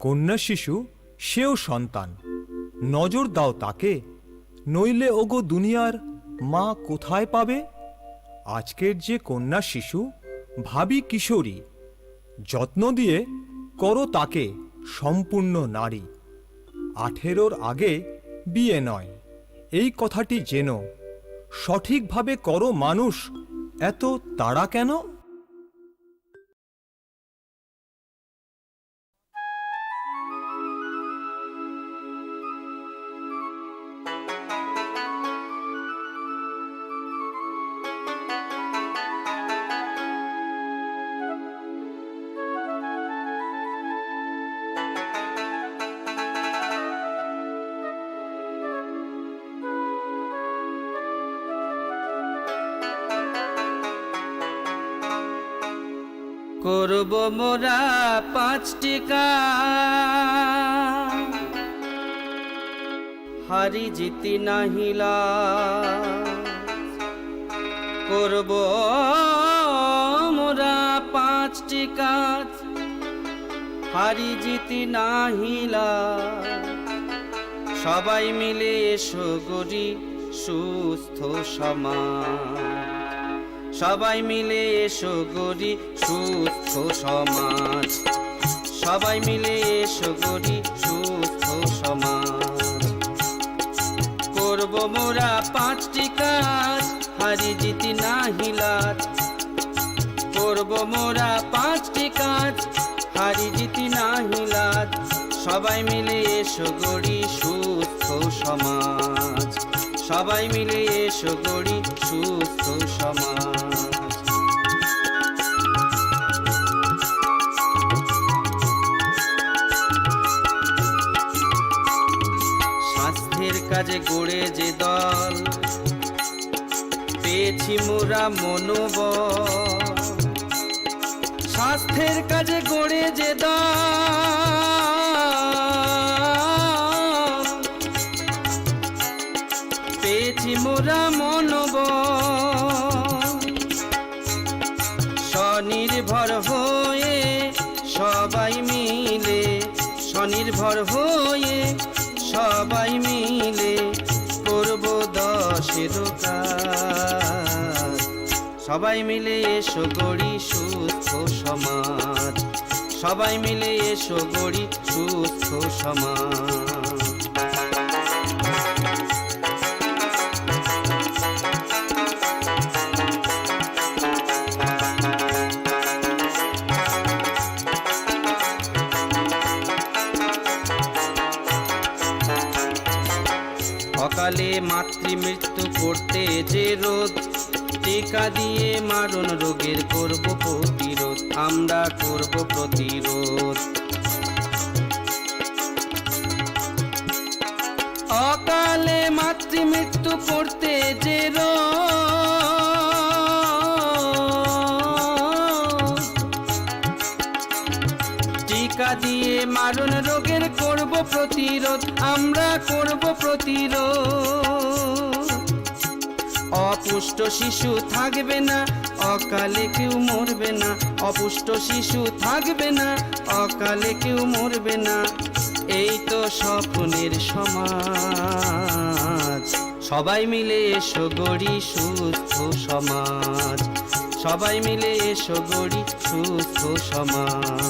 কন্যা শিশু, সেও সন্তান। নজর দাও তাকে, নইলে ওগো দুনিয়ার মা কোথায় পাবে? আজকের যে কন্যা শিশু, ভাবি কিশোরী, যত্ন দিয়ে করো তাকে সম্পূর্ণ নারী। আঠেরোর আগে বিয়ে নয়, এই কথাটি জেন। সঠিকভাবে করো মানুষ, এত তাড়া কেন? করব মোরা পাঁচটি হারি জিতি নাহিলা করব মোরা পাঁচটি কাজ। হারি জিতি নাহিলা সবাই মিলে এসো গরি সুস্থ সমাজ। সবাই মিলে এসো গরি, সুস্থ সমাজ। সবাই মিলে এসো গরি, সুস্থ সমাজ। করব মোরা পাঁচটি কাজ, হারি জিতি না করব মোরা পাঁচটি কাজ, হারি জিতি না সবাই মিলে এসো গড়ি সুস্থ সমাজ। সবাই মিলে এসো গড়ি সুস্থ সমাজ। স্বাস্থ্যের কাজে গড়ে যে দল, পেয়েছি মোরা মনোবল। স্বাস্থ্যের কাজে গড়ে যে দল স্বনির্ভর হয়ে সবাই মিলে, স্বনির্ভর হয়ে সবাই মিলে করব দশের কাজ সবাই মিলে এসো গড়ি সুস্থ সমাজ। সবাই মিলে এসো গড়ি সুস্থ সমাজ। মাতৃমৃত্যু করতে যে রোধ, টিকা দিয়ে মারণ রোগের করব প্রতিরোধ, আমরা করব প্রতিরোধ। অকালে মাতৃমৃত্যু করতে যে রোগ দিয়ে মারণ রোগের করব প্রতিরোধ, আমরা করব প্রতিরোধ। অপুষ্ট শিশু থাকবে না, অকালে কেউ মরবে না। অপুষ্ট শিশু থাকবে না, অকালে কেউ মরবে না। এই তো স্বপ্নের সমাজ। সবাই মিলে এসো গড়ি সুস্থ সমাজ। সবাই মিলে এসো গড়ি সুস্থ সমাজ।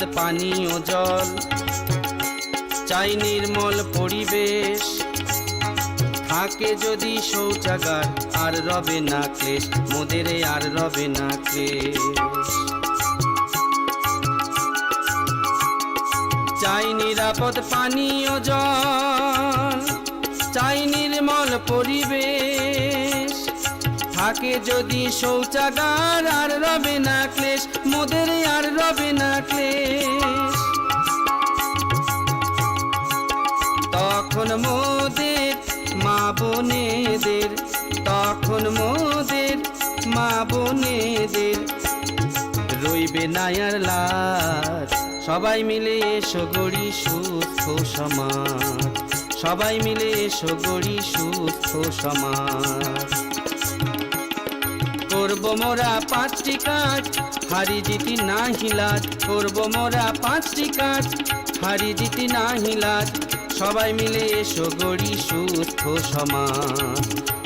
নিরাপদ পানীয় জল, চাই নির্মল পরিবেশ। থাকে যদি শৌচাগার, আর রবে না ক্লেশ, মোদের আর রবে না ক্লেশ। চাই নিরাপদ পানীয় জল, চাই নির্মল পরিবেশ। থাকে যদি শৌচাগার আর রবে না ক্লেশ, মোদের আর রবে না ক্লেশ। তখন মোদের মা বোনেদের, তখন মোদের মা বোনেদের। রইবে না আর লাজ, সবাই মিলে এসো গড়ি সুস্থ সমাজ। সবাই মিলে এসো গড়ি সুস্থ সমাজ। করব মোরা পাঁচটি কাজ, হারি জিতি না হিলাজ করব মোরা পাঁচটি কাজ, হারি জিতি না হিলাজ সবাই মিলে এসো গড়ি সুস্থ সমাজ।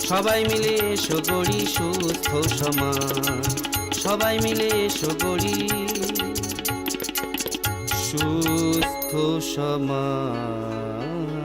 সবাই মিলে এসো গড়ি সুস্থ সমাজ। সবাই মিলে এসো গড়ি সুস্থ সমাজ।